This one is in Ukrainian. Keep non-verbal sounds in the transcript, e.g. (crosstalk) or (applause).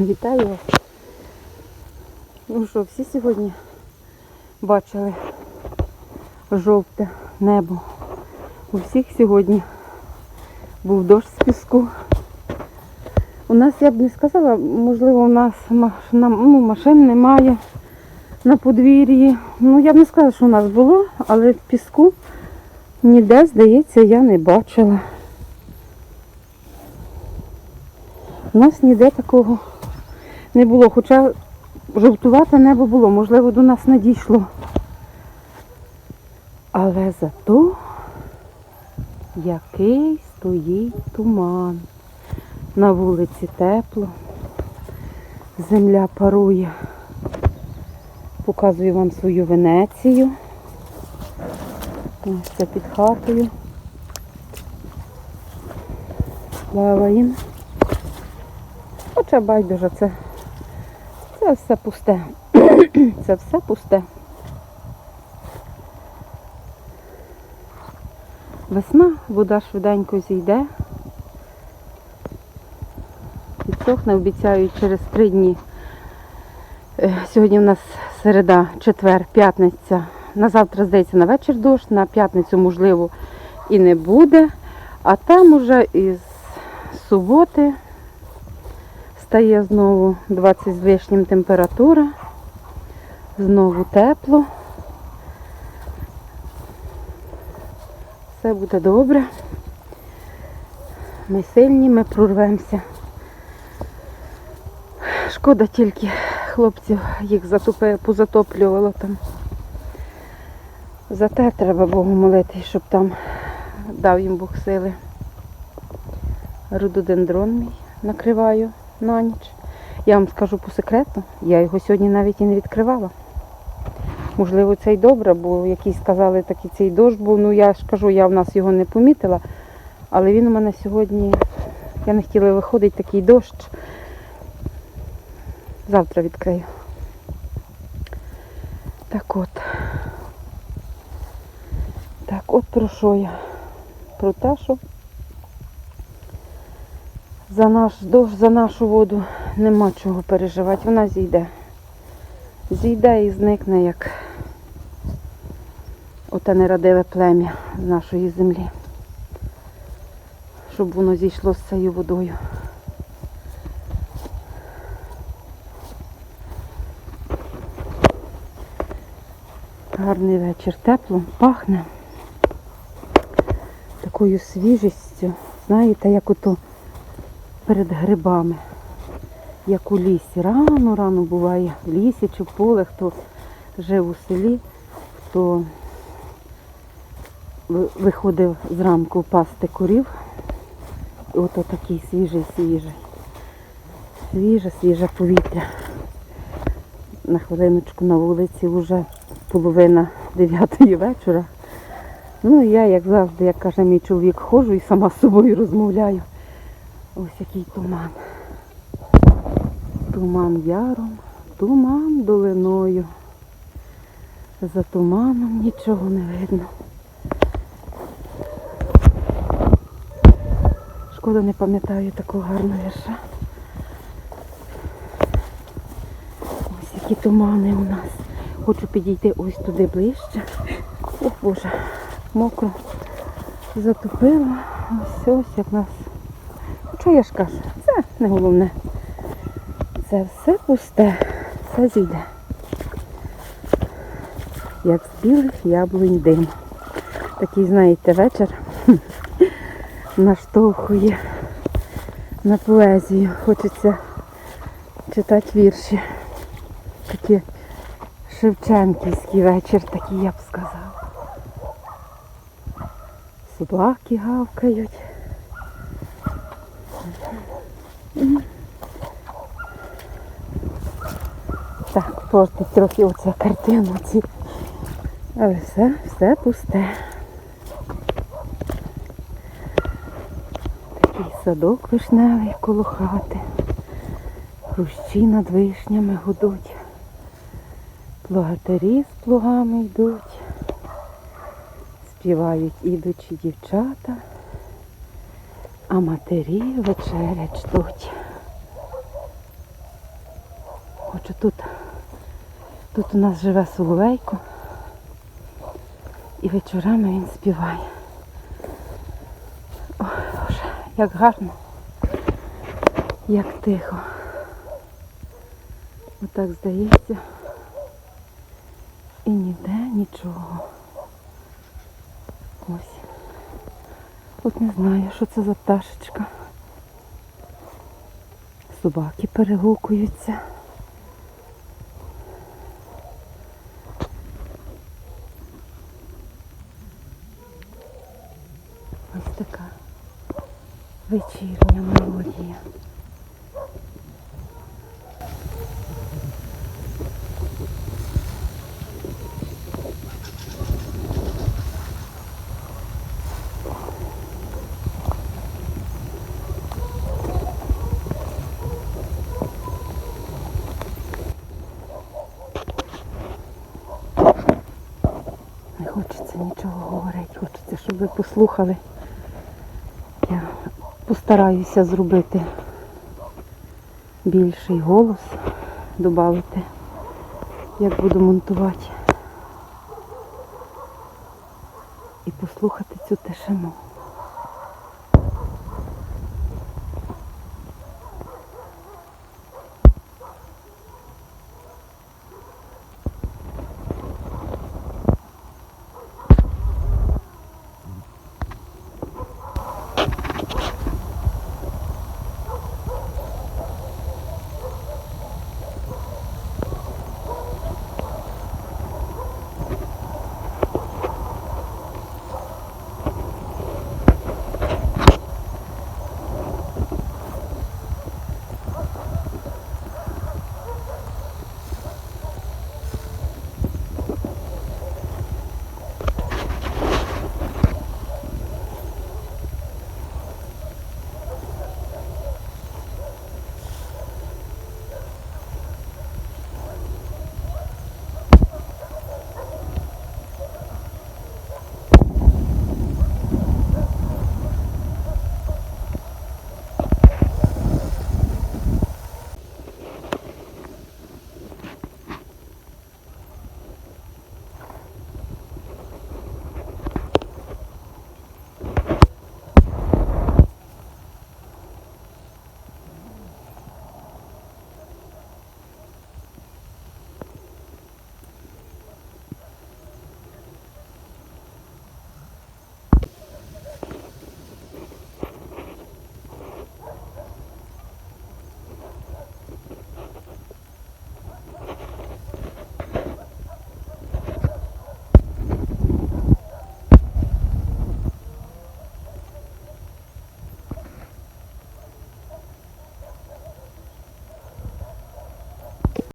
Вітаю вас. Ну що, всі сьогодні бачили жовте небо. У всіх сьогодні був дощ з піску. У нас, я б не сказала, можливо, у нас маш- нам- ну, машин немає на подвір'ї. Ну, я б не сказала, що у нас було, але піску ніде, здається, я не бачила. У нас ніде такого не було, хоча жовтувате небо було, можливо, до нас надійшло. Але зато який стоїть туман. На вулиці тепло, земля парує. Показую вам свою Венецію. Це під хатою. Плаваємо. Хоча байдуже, це, це все пусте. (clears throat) це все пусте. Весна, вода швиденько зійде. Підсохне, обіцяють через три дні. Е, Сьогодні у нас середа, четвер, п'ятниця. На завтра, здається, на вечір дощ, на п'ятницю, можливо, і не буде. А там уже із суботи стає знову 20 з лишнім температура. Знову тепло. Все буде добре. Ми сильні, ми прорвемося. Шкода тільки хлопців їх позатоплювало там. Зате треба Богу молити, щоб там дав їм Бог сили. Рододендрон мій накриваю на ніч. Я вам скажу по секрету, я його сьогодні навіть і не відкривала. Можливо, це й добре, бо якісь сказали, такий цей дощ був. Ну я ж кажу, я в нас його не помітила. Але він у мене сьогодні, я не хотіла виходить такий дощ. Завтра відкрию. Так от. Так от про що я? Про те, що за наш дощ, за нашу воду нема чого переживати. Вона зійде. Зійде і зникне, як оте нерадиве плем'я з нашої землі. Щоб воно зійшло з цією водою. Гарний вечір, тепло, пахне такою свіжістю, знаєте, як ото перед грибами, як у лісі. Рано, рано буває в лісі чи в поле, хто жив у селі, хто ви- виходив зранку пасти курів. І ото такий свіжий, свіжий. Свіже, свіже повітря. На хвилиночку на вулиці вже половина дев'ятої вечора. Ну, я, як завжди, як каже мій чоловік, ходжу і сама з собою розмовляю. Ось який туман. Туман яром, туман долиною. За туманом нічого не видно. Шкода не пам'ятаю такого гарного вірша. Ось які тумани у нас. Хочу підійти ось туди ближче. О Боже, мокро затопило. Ось ось як нас. Ж кажу? Це не головне. Це все пусте, все зійде. Як з білих яблунь дим. Такий, знаєте, вечір (laughs) наштовхує на поезію. Хочеться читати вірші. Такі Шевченківський вечір, такий я б сказала. Собаки гавкають. Так, портить трохи оця картина. Ці. Але все, все пусте. Такий садок вишневий коло хати. Хрущі над вишнями гудуть. Плугатарі з плугами йдуть. Співають ідучі дівчата, а матері вечерять ждуть. хочу тут. Тут у нас живе соловейко. І вечорами він співає. Ой, Боже, як гарно, як тихо. Отак здається. І ніде нічого. Ось. От не знаю, що це за пташечка. Собаки перегукуються. Ось така вечірня мелодія. Не хочеться нічого говорити, хочеться, щоб ви послухали. Я постараюся зробити більший голос, додати, як буду монтувати. І послухати цю тишину.